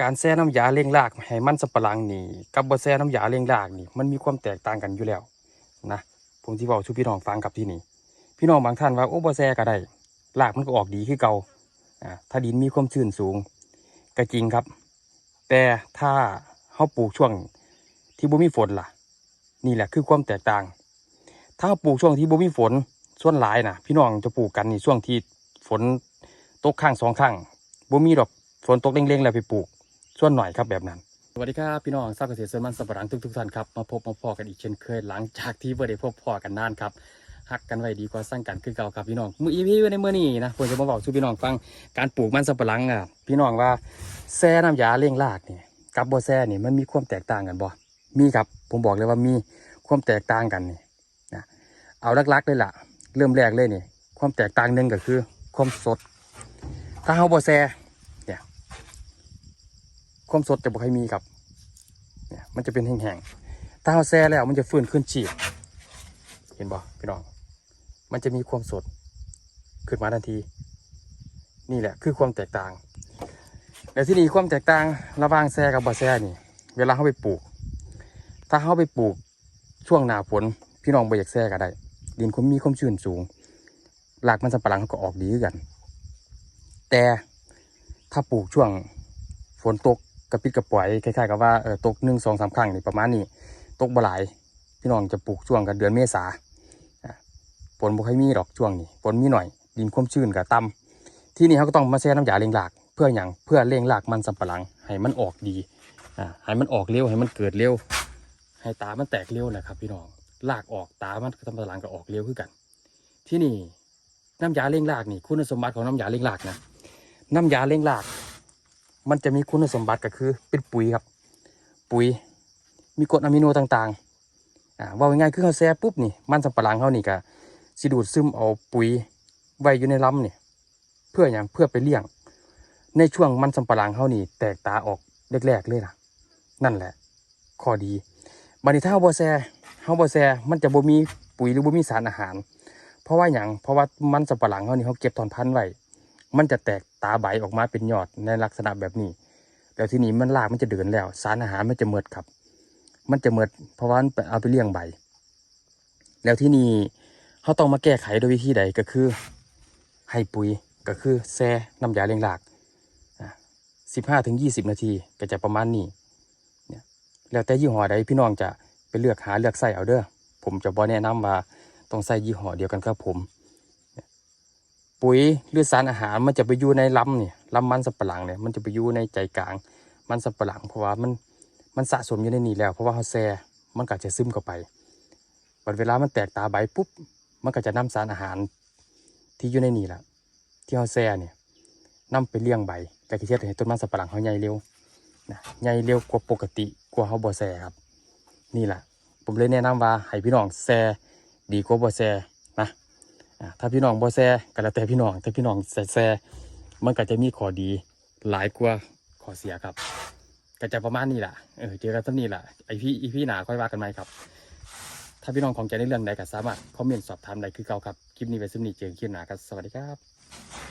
การแช่น้ำยาเลี้ยงรากให้มันสำปะหลังนี่กับบ่แช่น้ำยาเลี้ยงรากนี่มันมีความแตกต่างกันอยู่แล้วนะผมสิบอกชูพี่น้องฟังกับที่นี่พี่น้องบางท่านว่าโอ้บ่แช่ก็ได้รากมันก็ออกดีคือเก่าอ่าถ้าดินมีความชื้นสูงก็จริงครับ แต่ถ้าเฮาปลูกช่วงที่บ่มีฝนล่ะ นี่แหละคือความแตกต่าง ถ้าเราปลูกช่วงที่บ่มีฝนส่วนหลายนะพี่น้องจะปลูกกันนี่ช่วงที่ฝนตกข้างสองข้างบ่มีดอกฝนตกเร่งๆแล้วไปปลูก ส่วนหน่อยครับแบบนั้น สวัสดีครับพี่น้องทราบเกษตรสวนมันสับปะหลังทุกๆท่านครับมาพบมาพอกันอีกเช่นเคยหลังจากที่บ่ได้พบพอกันนานครับหักกันไว้ดีกว่าสร้างกันคือเก่าครับพี่น้องมืออีพีในเมื่อนี้นะผมจะมาบอกสู่พี่น้องฟังการปลูกมันสับปะหลังอะพี่น้องว่าแซ่น้ำยาเลี้ยงรากนี่กับบ่แซ่นี่มันมีความแตกต่างกันบ่มีครับผมบอกเลยว่ามีความแตกต่างกันนี่นะเอาลักๆเลยล่ะ เริ่มแรกเลยนี่ ความแตกต่างหนึ่งก็คือ ความสด ถ้าเฮาบ่แซ่ ความสดจะบ่ค่อยมีครับเนี่ยมันจะเป็นแห้งๆถ้าเฮาแซ่แล้วมันจะฟื้นขึ้นชีพเห็นบ่พี่น้อง มันจะมีความสดขึ้นมาทันที นี่แหละคือความแตกต่างแต่ที่นี่ความแตกต่างระหว่างแซ่กับบ่แซ่นี่ เวลาเฮาไปปลูก ถ้าเฮาไปปลูกช่วงหน้าฝนพี่น้องบ่อยากแซ่ก็ได้ ดินเขามีความชื้นสูงรากมันสำปะหลังเขาก็ออกดีคือกัน แต่ถ้าปลูกช่วงฝนตก กระปิดกระปล่อยคล้ายๆกับว่าเออตกหนึ่งสองสามครั้งนี่ประมาณนี้ตกบ่หลาย พี่น้องจะปลูกช่วงกันเดือนเมษาฝนบ่ค่อยมีดอกช่วงนี้ฝนมีหน่อย ดินความชื้นกับต่ำที่นี่เขาก็ต้องมาแช่น้ำยาเลี้ยงราก เพื่ออย่างเพื่อเลี้ยงรากมันสำปะหลังให้มันออกดีอ่าให้มันออกเร็วให้มันเกิดเร็ว ให้ตามันแตกเร็วแหละครับ พี่น้องรากออกตามันสำปะหลังก็ออกเร็วขึ้นกัน ที่นี่น้ำยาเลี้ยงรากนี่ คุณสมบัติของน้ำยาเลี้ยงรากนะน้ำยาเลี้ยงราก มันจะมีคุณสมบัติก็คือเป็นปุ๋ยครับ ปุ๋ยมีกรดอะมิโนต่างๆอ่าว่าง่ายๆคือเขาแซ่ปุ๊บนี่มันสำปะหลังเขานี่ก็สิดูดซึมเอาปุ๋ยไว้อยู่ในลำนี่เพื่ออย่างเพื่อไปเลี้ยง ในช่วงมันสำปะหลังเขานี่แตกตาออกแรกๆเลยล่ะ นั่นแหละข้อดีบัดนี้ถ้าเฮาบ่แซ่เฮาบ่แซ่มันจะบ่มีปุ๋ยหรือบ่มีสารอาหาร เพราะว่าหยังเพราะว่ามันสำปะหลังเขานี่เขาเก็บถอนพันธุ์ไว้ มันจะแตกตาใบออกมาเป็นยอดในลักษณะแบบนี้ แล้วที่นี้มันรากมันจะเดินแล้ว สารอาหารมันจะเมิดครับ มันจะเมิดเพราะว่ามันเอาไปเลี้ยงใบ แล้วที่นี่เขาต้องมาแก้ไขโดยวิธีใดก็คือ ให้ปุ๋ยก็คือแซ่น้ำยาเลี้ยงรากสิบห้าถึงยี่สิบนาทีก็จะประมาณนี้เนี่ยแล้วแต่ยี่ห้อใดพี่น้องจะไปเลือกหาเลือกใส่เอาเด้อผมจะบอแนะนำว่าต้องใส่ยี่ห้อเดียวกันครับผม ปุ๋ยหรือสารอาหารมันจะไปอยู่ในลำเนี่ยลำมันสับปะหลังเนี่ยมันจะไปอยู่ในใจกลางมันสับปะหลังเพราะว่ามันมันสะสมอยู่ในนี้แล้วเพราะว่าเขาแซ่มันก็จะซึมเข้าไปวันเวลามันแตกตาใบปุ๊บมันก็จะนำสารอาหารที่อยู่ในนี้แหละที่เขาแซ่เนี่ยนำไปเลี้ยงใบแต่ที่เทียให้ต้นมันสับปะหลังเขาใหญ่เร็วนะใหญ่เร็วกว่าปกติกว่าเขาบ่แซ่ครับ นี่แหละผมเลยแนะนำว่าให้พี่น้องแซ่ดีกว่าบ่แซ่ ถ้าพี่น้องบ่แซ่ก็แล้วแต่พี่น้อง ถ้าพี่น้องแซ่แซ่มันก็จะมีข้อดีหลายกว่าข้อเสียครับ ก็จะประมาณนี้แหละเออเจอกันตั้งนี้แหละไอพี่อีพี่หนาค่อยว่ากันไหมครับ ถ้าพี่น้องของใจในเรื่องใดก็สามารถคอมเมนต์สอบถามได้คือเก่าครับ คลิปนี้ไปซึ่งนี้เจอกันคลิปหนาครับ สวัสดีครับ